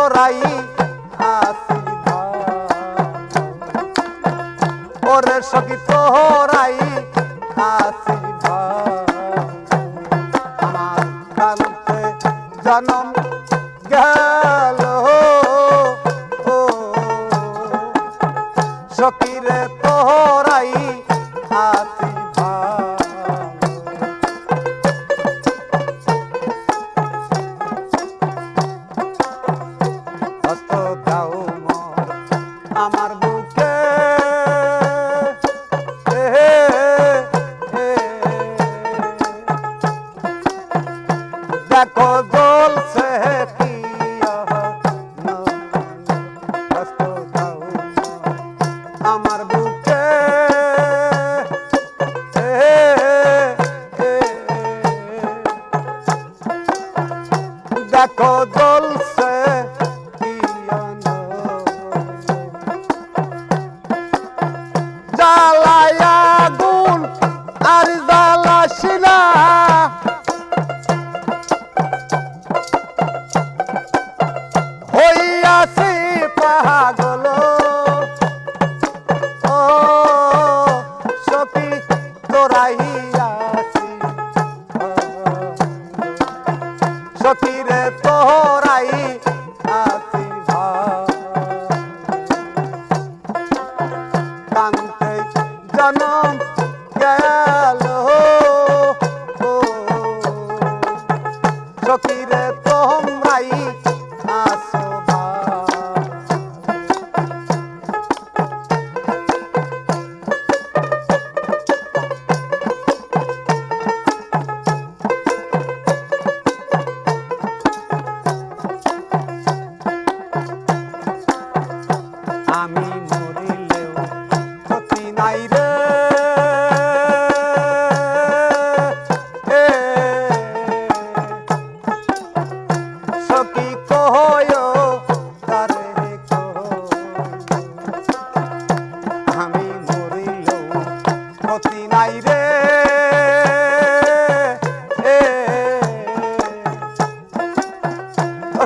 জোড়াই আসি ওরে সখী তোহরাই আসি আমার কান্তে জনম গেল।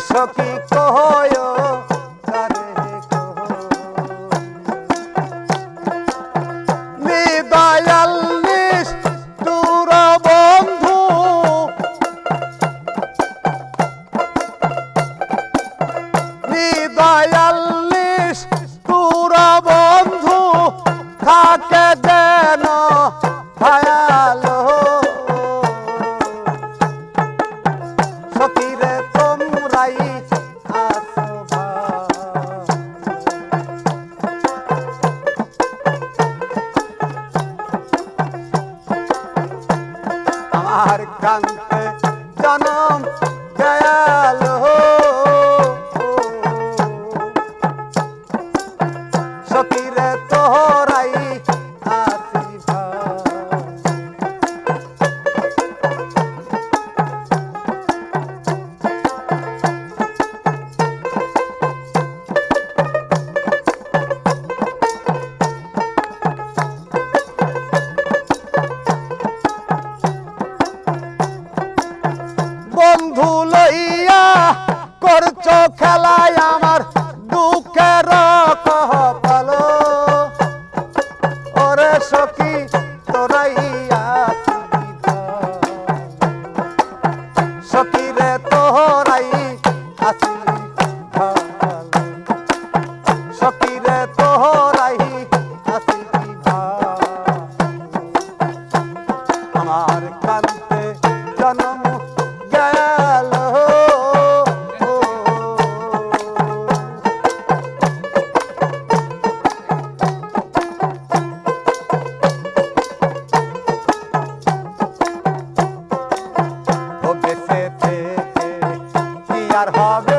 সখী কহয় বিয়াল্লিশ দূর বন্ধু। বিয়াল্লিশ দূর বন্ধু। থাকে দে Ocala. আর হবে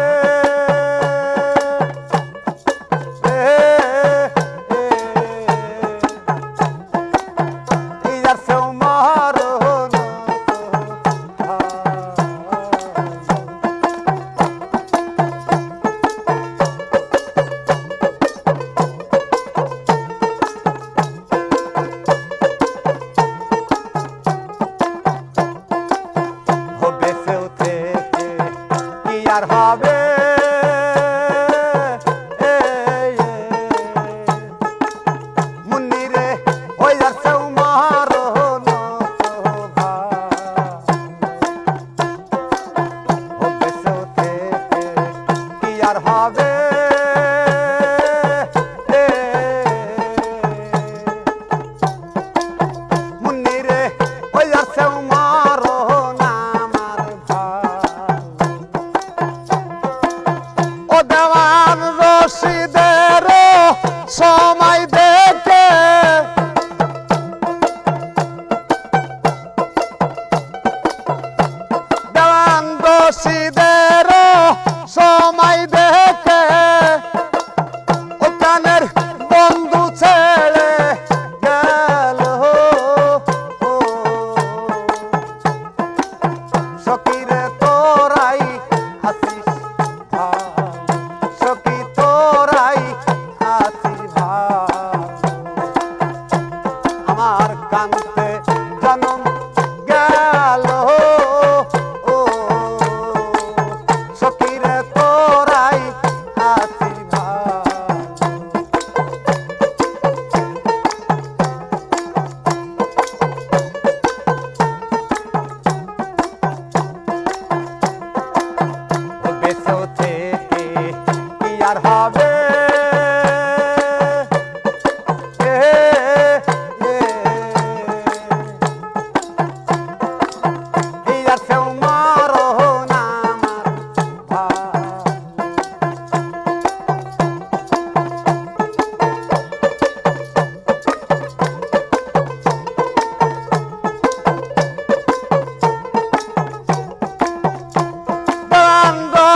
আর হবে। সময়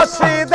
nascido.